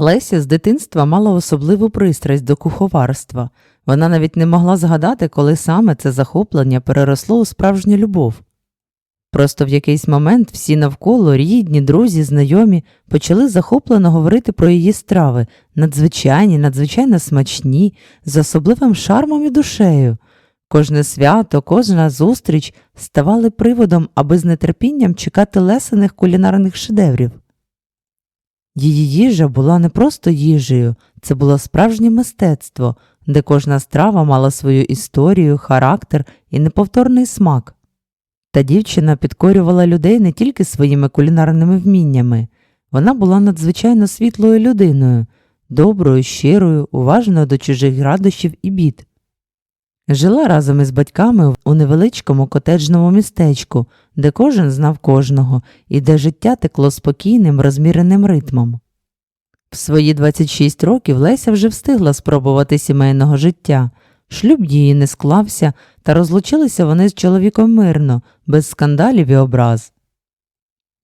Леся з дитинства мала особливу пристрасть до куховарства. Вона навіть не могла згадати, коли саме це захоплення переросло у справжню любов. Просто в якийсь момент всі навколо, рідні, друзі, знайомі, почали захоплено говорити про її страви, надзвичайні, надзвичайно смачні, з особливим шармом і душею. Кожне свято, кожна зустріч ставали приводом, аби з нетерпінням чекати лесених кулінарних шедеврів. Її їжа була не просто їжею, це було справжнє мистецтво, де кожна страва мала свою історію, характер і неповторний смак. Та дівчина підкорювала людей не тільки своїми кулінарними вміннями, вона була надзвичайно світлою людиною, доброю, щирою, уважною до чужих радощів і бід. Жила разом із батьками у невеличкому котеджному містечку, де кожен знав кожного і де життя текло спокійним, розміреним ритмом. В свої 26 років Леся вже встигла спробувати сімейного життя. Шлюб її не склався, та розлучилися вони з чоловіком мирно, без скандалів і образ.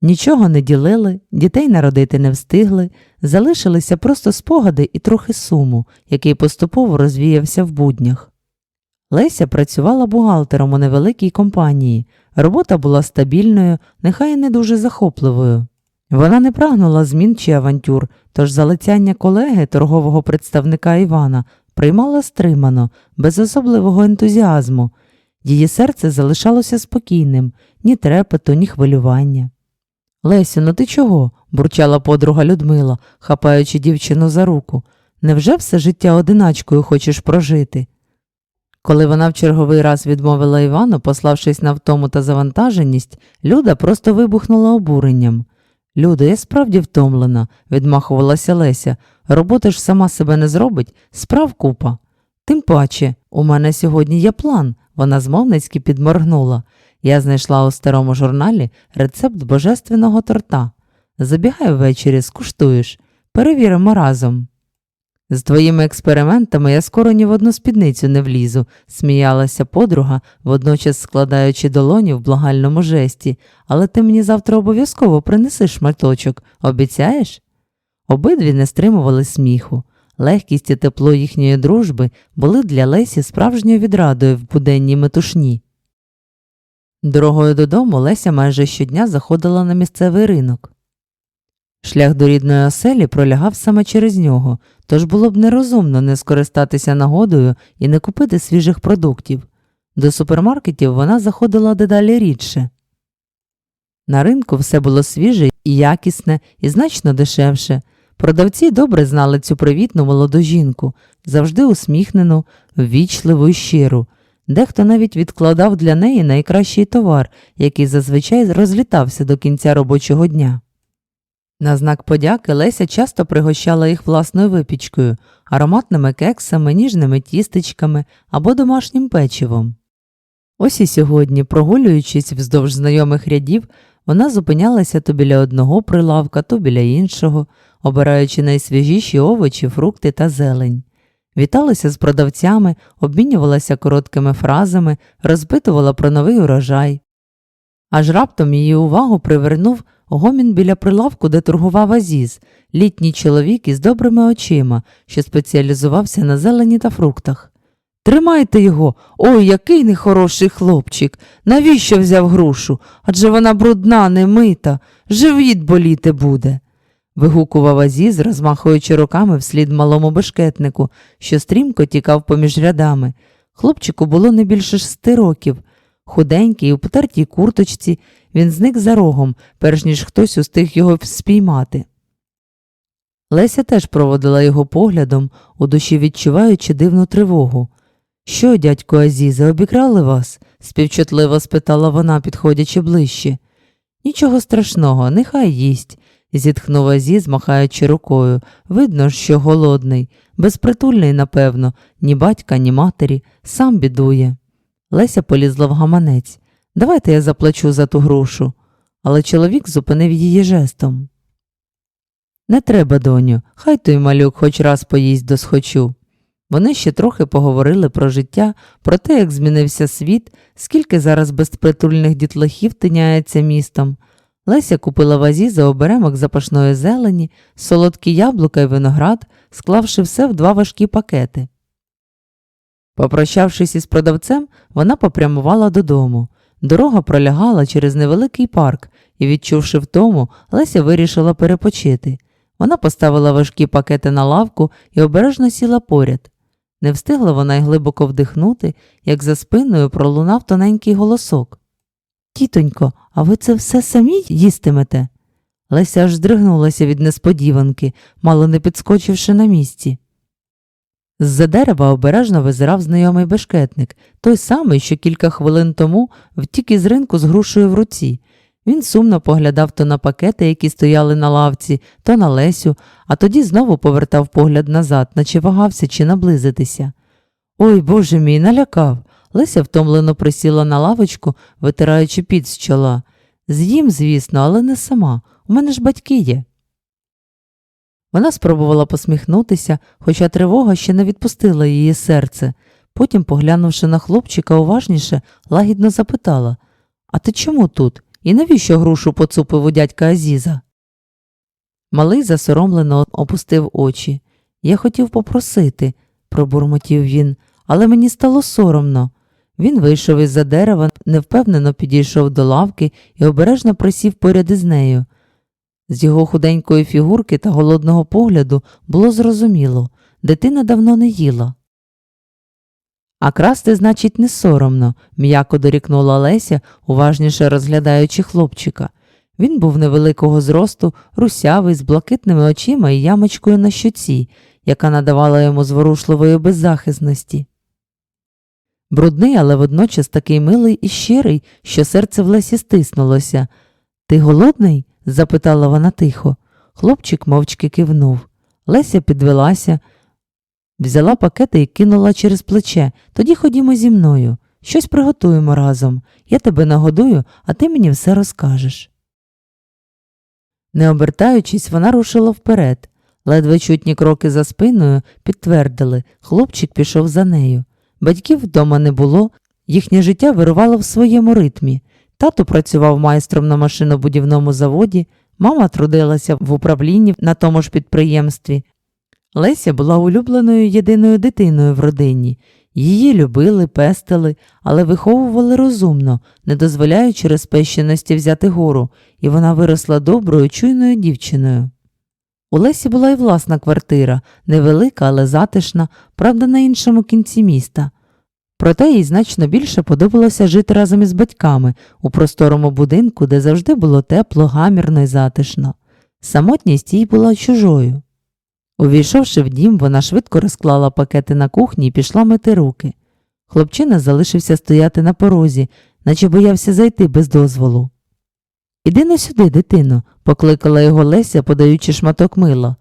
Нічого не ділили, дітей народити не встигли, залишилися просто спогади і трохи суму, який поступово розвіявся в буднях. Леся працювала бухгалтером у невеликій компанії. Робота була стабільною, нехай не дуже захопливою. Вона не прагнула змін чи авантюр, тож залицяння колеги, торгового представника Івана, приймала стримано, без особливого ентузіазму. Її серце залишалося спокійним, ні трепету, ні хвилювання. Лесю, ну ти чого? бурчала подруга Людмила, хапаючи дівчину за руку. Невже все життя одиначкою хочеш прожити? Коли вона в черговий раз відмовила Івану, пославшись на втому та завантаженість, Люда просто вибухнула обуренням. Люда, я справді втомлена, відмахувалася Леся. Робота ж сама себе не зробить, справ купа. Тим паче, у мене сьогодні є план, вона змовницьки підморгнула. Я знайшла у старому журналі рецепт божественного торта. Забігай ввечері, скуштуєш, перевіримо разом. З твоїми експериментами я скоро ні в одну спідницю не влізу, сміялася подруга, водночас складаючи долоні в благальному жесті, але ти мені завтра обов'язково принеси шматочок, обіцяєш? Обидві не стримували сміху. Легкість і тепло їхньої дружби були для Лесі справжньою відрадою в буденній метушні. Дорогою додому Леся майже щодня заходила на місцевий ринок. Шлях до рідної оселі пролягав саме через нього, тож було б нерозумно не скористатися нагодою і не купити свіжих продуктів. До супермаркетів вона заходила дедалі рідше. На ринку все було свіже і якісне, і значно дешевше. Продавці добре знали цю привітну молоду жінку, завжди усміхнену, ввічливу і щиру. Дехто навіть відкладав для неї найкращий товар, який зазвичай розлітався до кінця робочого дня. На знак подяки Леся часто пригощала їх власною випічкою, ароматними кексами, ніжними тістечками або домашнім печивом. Ось і сьогодні, прогулюючись вздовж знайомих рядів, вона зупинялася то біля одного прилавка, то біля іншого, обираючи найсвіжіші овочі, фрукти та зелень. Віталася з продавцями, обмінювалася короткими фразами, розпитувала про новий урожай. Аж раптом її увагу привернув гомін біля прилавку, де торгував Азіз, літній чоловік із добрими очима, що спеціалізувався на зелені та фруктах. Тримайте його, ой, який нехороший хлопчик. Навіщо взяв грушу? Адже вона брудна, немита, живіт боліти буде. вигукував Азіз, розмахуючи руками вслід малому бешкетнику, що стрімко тікав поміж рядами. Хлопчику було не більше шести років. Худенький, у потертій курточці, він зник за рогом, перш ніж хтось устиг його спіймати. Леся теж проводила його поглядом, у душі відчуваючи дивну тривогу. Що, дядько Азізе, обікрали вас? співчутливо спитала вона, підходячи ближче. Нічого страшного, нехай їсть, зітхнув Азіз, махаючи рукою. Видно, що голодний, безпритульний, напевно, ні батька, ні матері, сам бідує. Леся полізла в гаманець. Давайте я заплачу за ту грушу. Але чоловік зупинив її жестом. Не треба, доню, хай той малюк хоч раз поїсть до схочу. Вони ще трохи поговорили про життя, про те, як змінився світ, скільки зараз безпритульних дітлахів тиняється містом. Леся купила в Азі оберемок запашної зелені, солодкі яблука і виноград, склавши все в два важкі пакети. Попрощавшись із продавцем, вона попрямувала додому. Дорога пролягала через невеликий парк, і, відчувши втому, Леся вирішила перепочити. Вона поставила важкі пакети на лавку і обережно сіла поряд. Не встигла вона й глибоко вдихнути, як за спиною пролунав тоненький голосок. Тітонько, а ви це все самі їстимете? Леся аж здригнулася від несподіванки, мало не підскочивши на місці. З-за дерева обережно визирав знайомий бешкетник, той самий, що кілька хвилин тому втік із ринку з грушею в руці. Він сумно поглядав то на пакети, які стояли на лавці, то на Лесю, а тоді знову повертав погляд назад, наче вагався чи наблизитися. Ой, боже мій, налякав. Леся втомлено присіла на лавочку, витираючи під з чола. З'їм, звісно, але не сама. У мене ж батьки є. Вона спробувала посміхнутися, хоча тривога ще не відпустила її серце. Потім, поглянувши на хлопчика уважніше, лагідно запитала А ти чому тут? І навіщо грушу поцупив у дядька Азіза? Малий засоромлено опустив очі. Я хотів попросити, пробурмотів він, але мені стало соромно. Він вийшов із за дерева, невпевнено підійшов до лавки і обережно присів поряд із нею. З його худенької фігурки та голодного погляду було зрозуміло дитина давно не їла. А красти, значить, не соромно, м'яко дорікнула Леся, уважніше розглядаючи хлопчика. Він був невеликого зросту, русявий, з блакитними очима і ямочкою на щоці, яка надавала йому зворушливої беззахисності. Брудний, але водночас такий милий і щирий, що серце в Лесі стиснулося. Ти голодний? Запитала вона тихо. Хлопчик мовчки кивнув. Леся підвелася, взяла пакети і кинула через плече. Тоді ходімо зі мною. Щось приготуємо разом. Я тебе нагодую, а ти мені все розкажеш. Не обертаючись, вона рушила вперед. Ледве чутні кроки за спиною підтвердили, хлопчик пішов за нею. Батьків вдома не було, їхнє життя вирувало в своєму ритмі. Тато працював майстром на машинобудівному заводі, мама трудилася в управлінні на тому ж підприємстві. Леся була улюбленою єдиною дитиною в родині. Її любили, пестили, але виховували розумно, не дозволяючи розпещеності взяти гору, і вона виросла доброю, чуйною дівчиною. У Лесі була й власна квартира, невелика, але затишна, правда, на іншому кінці міста. Проте їй значно більше подобалося жити разом із батьками у просторому будинку, де завжди було тепло, гамірно і затишно. Самотність їй була чужою. Увійшовши в дім, вона швидко розклала пакети на кухні і пішла мити руки. Хлопчина залишився стояти на порозі, наче боявся зайти без дозволу. Іди на сюди, дитино, покликала його Леся, подаючи шматок мила.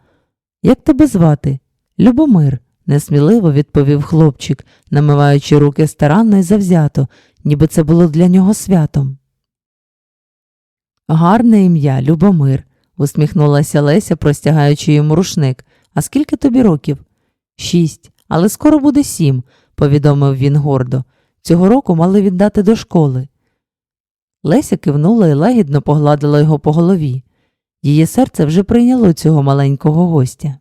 Як тебе звати? Любомир, несміливо відповів хлопчик, намиваючи руки старанно і завзято, ніби це було для нього святом. Гарне ім'я, Любомир, усміхнулася Леся, простягаючи йому рушник. А скільки тобі років? Шість, але скоро буде сім, повідомив він гордо. Цього року мали віддати до школи. Леся кивнула і лагідно погладила його по голові. Її серце вже прийняло цього маленького гостя.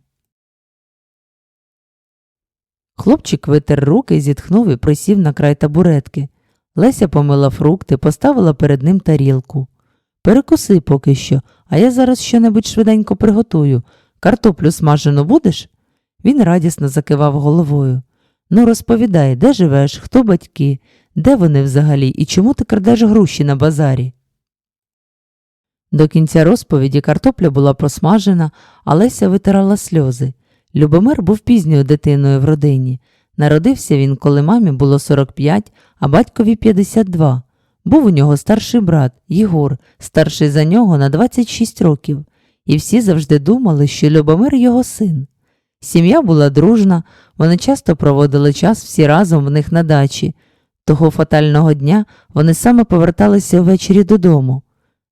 Хлопчик витер руки, зітхнув і присів на край табуретки. Леся помила фрукти, поставила перед ним тарілку. Перекуси поки що, а я зараз щонебудь швиденько приготую. Картоплю смажену будеш? Він радісно закивав головою. Ну, розповідай, де живеш, хто батьки, де вони взагалі і чому ти крадеш гроші на базарі? До кінця розповіді картопля була просмажена, а Леся витирала сльози. Любомир був пізньою дитиною в родині. Народився він, коли мамі було 45, а батькові 52. Був у нього старший брат Єгор, старший за нього на 26 років, і всі завжди думали, що Любомир його син. Сім'я була дружна, вони часто проводили час всі разом в них на дачі. Того фатального дня вони саме поверталися ввечері додому.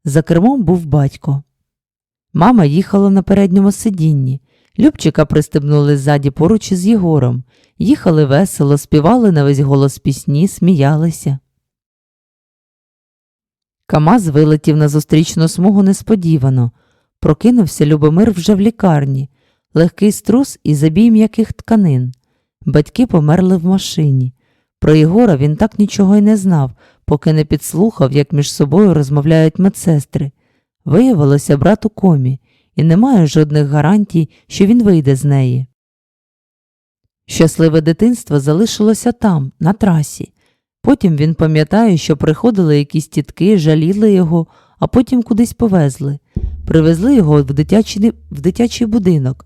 За кермом був батько. Мама їхала на передньому сидінні. Любчика пристебнули ззаді поруч із Єгором. Їхали весело, співали на весь голос пісні, сміялися. Камаз вилетів на зустрічну смугу несподівано. Прокинувся Любомир вже в лікарні, легкий струс і забій м'яких тканин. Батьки померли в машині. Про Єгора він так нічого й не знав, поки не підслухав, як між собою розмовляють медсестри. Виявилося брат у комі, і немає жодних гарантій, що він вийде з неї. Щасливе дитинство залишилося там, на трасі. Потім він пам'ятає, що приходили якісь тітки, жаліли його, а потім кудись повезли. Привезли його в дитячий, в дитячий будинок.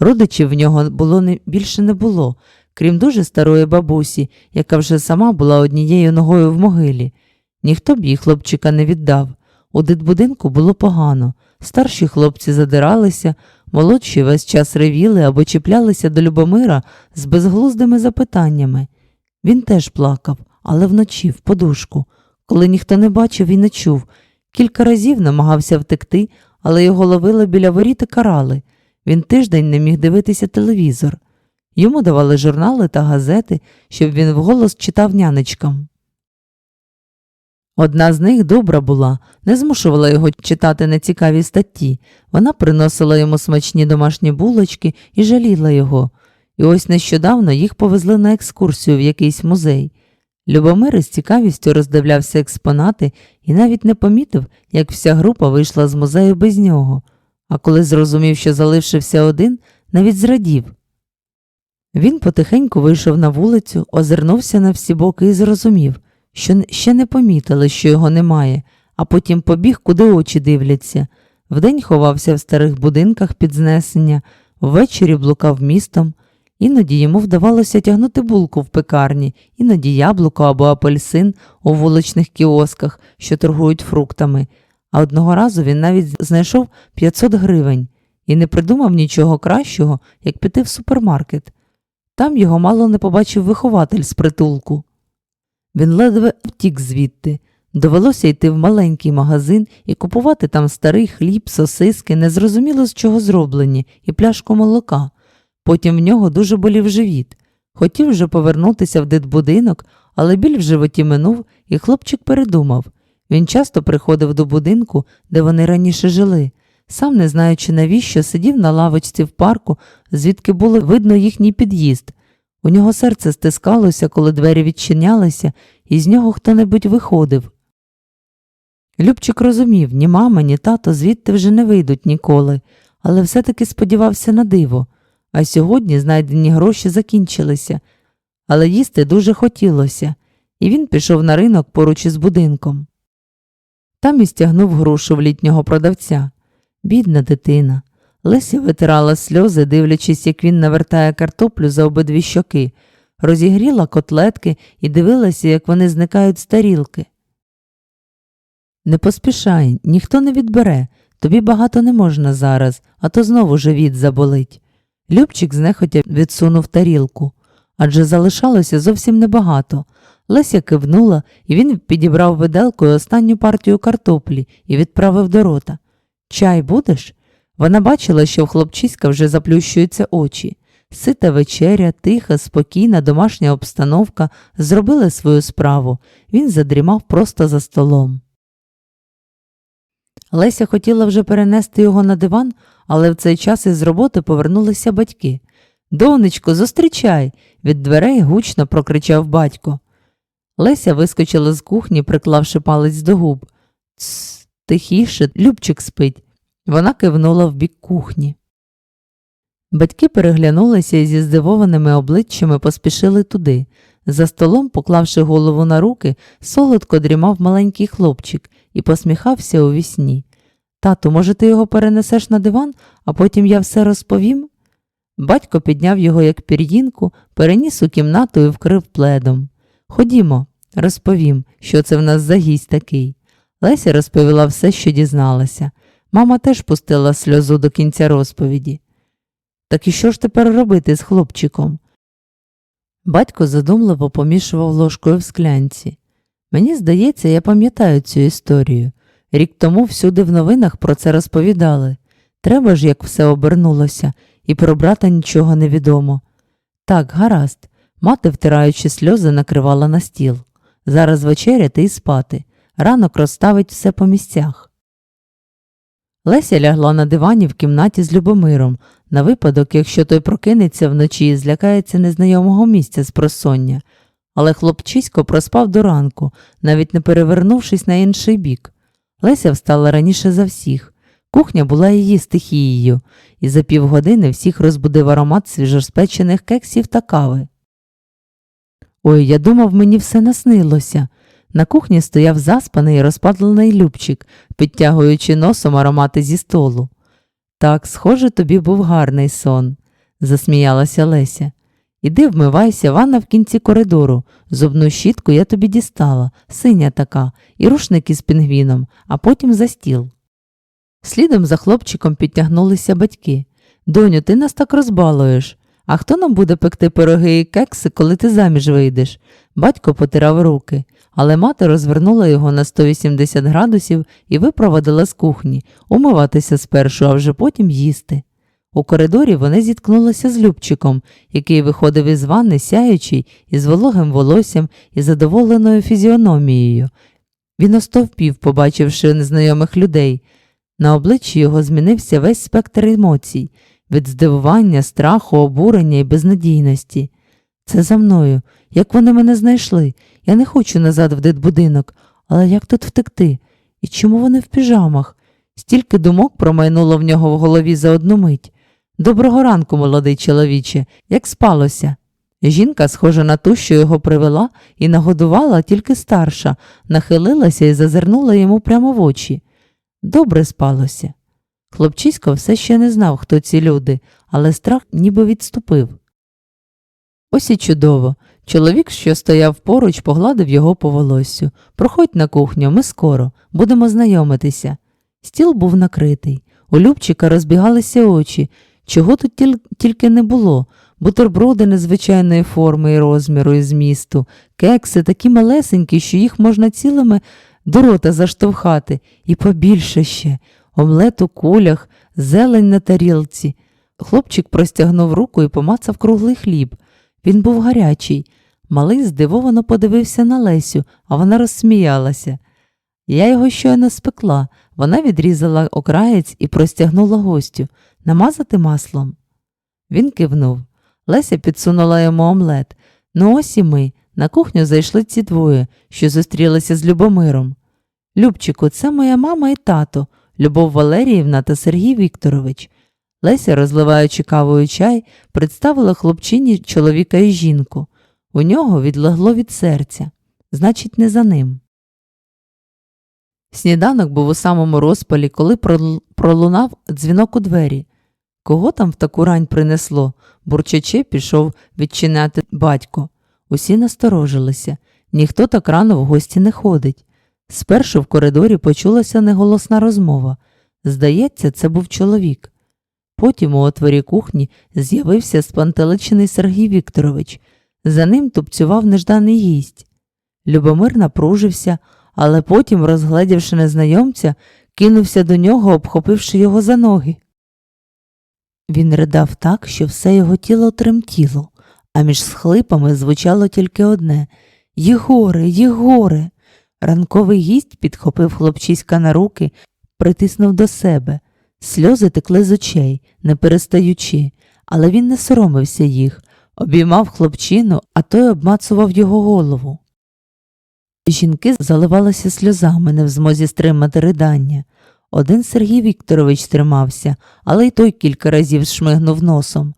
Родичів в нього було не, більше не було, крім дуже старої бабусі, яка вже сама була однією ногою в могилі. Ніхто б їй хлопчика не віддав. У дитбудинку було погано. Старші хлопці задиралися, молодші весь час ревіли або чіплялися до Любомира з безглуздими запитаннями. Він теж плакав, але вночі, в подушку. Коли ніхто не бачив і не чув. Кілька разів намагався втекти, але його ловили біля воріт і карали. Він тиждень не міг дивитися телевізор. Йому давали журнали та газети, щоб він вголос читав нянечкам. Одна з них добра була, не змушувала його читати нецікаві статті. Вона приносила йому смачні домашні булочки і жаліла його. І ось нещодавно їх повезли на екскурсію в якийсь музей. Любомир із цікавістю роздивлявся експонати і навіть не помітив, як вся група вийшла з музею без нього, а коли зрозумів, що залишився один, навіть зрадів. Він потихеньку вийшов на вулицю, озирнувся на всі боки і зрозумів, що ще не помітили, що його немає, а потім побіг, куди очі дивляться. Вдень ховався в старих будинках під знесення, ввечері блукав містом. Іноді йому вдавалося тягнути булку в пекарні, іноді яблуко або апельсин у вуличних кіосках, що торгують фруктами. А одного разу він навіть знайшов 500 гривень і не придумав нічого кращого, як піти в супермаркет. Там його мало не побачив вихователь з притулку. Він ледве втік звідти. Довелося йти в маленький магазин і купувати там старий хліб, сосиски, незрозуміло з чого зроблені, і пляшку молока. Потім в нього дуже болів живіт. Хотів вже повернутися в дитбудинок, але біль в животі минув, і хлопчик передумав. Він часто приходив до будинку, де вони раніше жили. Сам, не знаючи навіщо, сидів на лавочці в парку, звідки було видно їхній під'їзд. У нього серце стискалося, коли двері відчинялися, і з нього хто-небудь виходив. Любчик розумів, ні мама, ні тато звідти вже не вийдуть ніколи, але все-таки сподівався на диво. А сьогодні знайдені гроші закінчилися, але їсти дуже хотілося, і він пішов на ринок поруч із будинком. Там і стягнув грушу в літнього продавця. Бідна дитина. Леся витирала сльози, дивлячись, як він навертає картоплю за обидві щоки, розігріла котлетки і дивилася, як вони зникають з тарілки. Не поспішай, ніхто не відбере, тобі багато не можна зараз, а то знову живіт заболить. Любчик знехотя відсунув тарілку, адже залишалося зовсім небагато. Леся кивнула, і він підібрав виделкою останню партію картоплі і відправив до рота. Чай будеш? Вона бачила, що в хлопчиська вже заплющуються очі. Сита вечеря, тиха, спокійна, домашня обстановка зробили свою справу. Він задрімав просто за столом. Леся хотіла вже перенести його на диван, але в цей час із роботи повернулися батьки. Донечко, зустрічай. від дверей гучно прокричав батько. Леся вискочила з кухні, приклавши палець до губ. Тс, тихіше, Любчик спить. Вона кивнула в бік кухні. Батьки переглянулися і зі здивованими обличчями поспішили туди. За столом, поклавши голову на руки, солодко дрімав маленький хлопчик і посміхався у вісні. Тату, може, ти його перенесеш на диван, а потім я все розповім? Батько підняв його як пір'їнку, переніс у кімнату і вкрив пледом. Ходімо, розповім, що це в нас за гість такий. Леся розповіла все, що дізналася. Мама теж пустила сльозу до кінця розповіді. Так і що ж тепер робити з хлопчиком? Батько задумливо помішував ложкою в склянці. Мені здається, я пам'ятаю цю історію. Рік тому всюди в новинах про це розповідали. Треба ж, як все обернулося, і про брата нічого не відомо. Так, гаразд, мати, втираючи сльози, накривала на стіл. Зараз вечеряти і спати. Ранок розставить все по місцях. Леся лягла на дивані в кімнаті з Любомиром, на випадок, якщо той прокинеться вночі і злякається незнайомого місця з просоння. Але хлопчисько проспав до ранку, навіть не перевернувшись на інший бік. Леся встала раніше за всіх. Кухня була її стихією, і за півгодини всіх розбудив аромат свіжоспечених кексів та кави. Ой, я думав, мені все наснилося. На кухні стояв заспаний і розпадлений Любчик, підтягуючи носом аромати зі столу. Так, схоже, тобі був гарний сон, засміялася Леся. Іди вмивайся, ванна в кінці коридору. Зубну щітку я тобі дістала, синя така, і рушник із пінгвіном, а потім за стіл. Слідом за хлопчиком підтягнулися батьки. Доню, ти нас так розбалуєш. А хто нам буде пекти пироги і кекси, коли ти заміж вийдеш? Батько потирав руки, але мати розвернула його на 180 градусів і випровадила з кухні, умиватися спершу, а вже потім їсти. У коридорі вони зіткнулися з Любчиком, який виходив із ванни сяючий, із вологим волоссям і задоволеною фізіономією. Він остовпів, побачивши незнайомих людей. На обличчі його змінився весь спектр емоцій від здивування, страху, обурення і безнадійності. Це за мною. Як вони мене знайшли? Я не хочу назад в дитбудинок, але як тут втекти? І чому вони в піжамах? Стільки думок промайнуло в нього в голові за одну мить. Доброго ранку, молодий чоловіче, як спалося? Жінка, схожа на ту, що його привела, і нагодувала тільки старша, нахилилася і зазирнула йому прямо в очі. Добре спалося. Хлопчисько все ще не знав, хто ці люди, але страх ніби відступив. Ось і чудово. Чоловік, що стояв поруч, погладив його по волоссю. Проходь на кухню, ми скоро, будемо знайомитися. Стіл був накритий. У Любчика розбігалися очі. Чого тут тільки не було. Бутерброди незвичайної форми і розміру і змісту, кекси такі малесенькі, що їх можна цілими до рота заштовхати, і побільше ще омлет у кулях, зелень на тарілці. Хлопчик простягнув руку і помацав круглий хліб. Він був гарячий. Малий здивовано подивився на Лесю, а вона розсміялася. Я його щойно спекла. Вона відрізала окраєць і простягнула гостю намазати маслом. Він кивнув. Леся підсунула йому омлет. Ну ось і ми. На кухню зайшли ці двоє, що зустрілися з Любомиром. Любчику, це моя мама і тато, Любов Валеріївна та Сергій Вікторович. Леся, розливаючи кавою чай, представила хлопчині чоловіка і жінку. У нього відлегло від серця, значить, не за ним. Сніданок був у самому розпалі, коли пролунав дзвінок у двері. Кого там в таку рань принесло? Бурчачи пішов відчиняти батько. Усі насторожилися. Ніхто так рано в гості не ходить. Спершу в коридорі почулася неголосна розмова. Здається, це був чоловік. Потім у отворі кухні з'явився спантеличений Сергій Вікторович. За ним тупцював нежданий гість. Любомир напружився, але потім, розгледівши незнайомця, кинувся до нього, обхопивши його за ноги. Він ридав так, що все його тіло тремтіло, а між схлипами звучало тільки одне Єгоре, Єгоре. Ранковий гість підхопив хлопчиська на руки, притиснув до себе. Сльози текли з очей, не перестаючи, але він не соромився їх, обіймав хлопчину, а той обмацував його голову. Жінки заливалися сльозами, не в змозі стримати ридання. Один Сергій Вікторович тримався, але й той кілька разів шмигнув носом.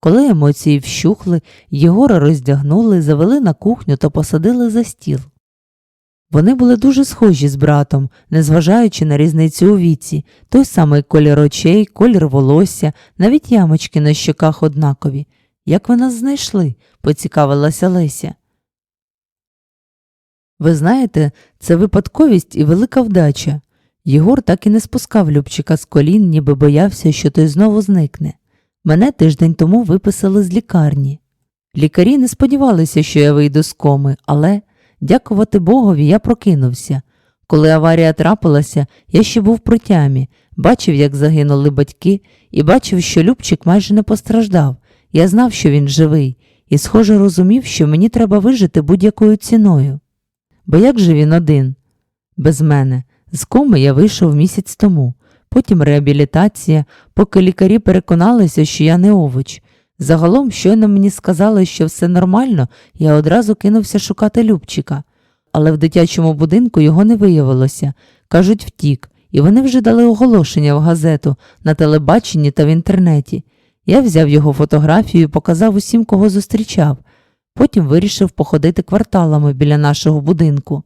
Коли емоції вщухли, Єгора роздягнули, завели на кухню та посадили за стіл. Вони були дуже схожі з братом, незважаючи на різницю у віці, той самий колір очей, колір волосся, навіть ямочки на щоках однакові. Як ви нас знайшли? поцікавилася Леся. Ви знаєте, це випадковість і велика вдача. Єгор так і не спускав Любчика з колін, ніби боявся, що той знову зникне. Мене тиждень тому виписали з лікарні. Лікарі не сподівалися, що я вийду з коми, але, дякувати Богові, я прокинувся. Коли аварія трапилася, я ще був при тямі, бачив, як загинули батьки, і бачив, що Любчик майже не постраждав. Я знав, що він живий, і, схоже, розумів, що мені треба вижити будь-якою ціною. Бо як же він один? без мене. З коми я вийшов місяць тому, потім реабілітація, поки лікарі переконалися, що я не овоч. Загалом, щойно мені сказали, що все нормально, я одразу кинувся шукати Любчика. Але в дитячому будинку його не виявилося. Кажуть, втік, і вони вже дали оголошення в газету, на телебаченні та в інтернеті. Я взяв його фотографію і показав усім, кого зустрічав. Потім вирішив походити кварталами біля нашого будинку.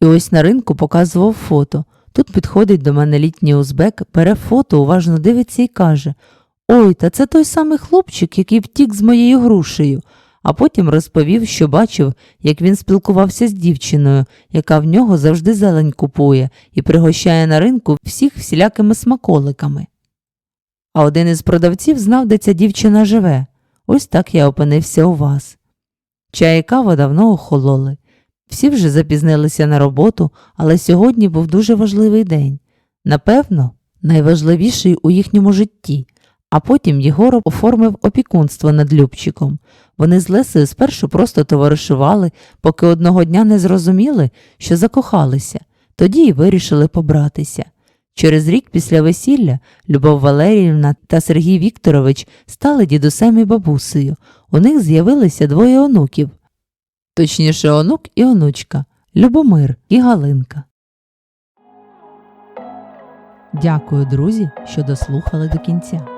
І ось на ринку показував фото. Тут підходить до мене літній узбек, бере фото, уважно дивиться і каже Ой, та це той самий хлопчик, який втік з моєю грушею. А потім розповів, що бачив, як він спілкувався з дівчиною, яка в нього завжди зелень купує і пригощає на ринку всіх всілякими смаколиками. А один із продавців знав, де ця дівчина живе. Ось так я опинився у вас. Чай і кава давно охололи. Всі вже запізнилися на роботу, але сьогодні був дуже важливий день. Напевно, найважливіший у їхньому житті. А потім Єгор оформив опікунство над Любчиком. Вони з Лесею спершу просто товаришували, поки одного дня не зрозуміли, що закохалися, тоді й вирішили побратися. Через рік після весілля Любов Валеріївна та Сергій Вікторович стали дідусем і бабусею. У них з'явилися двоє онуків. Точніше, онук і онучка Любомир і Галинка. Дякую, друзі, що дослухали до кінця.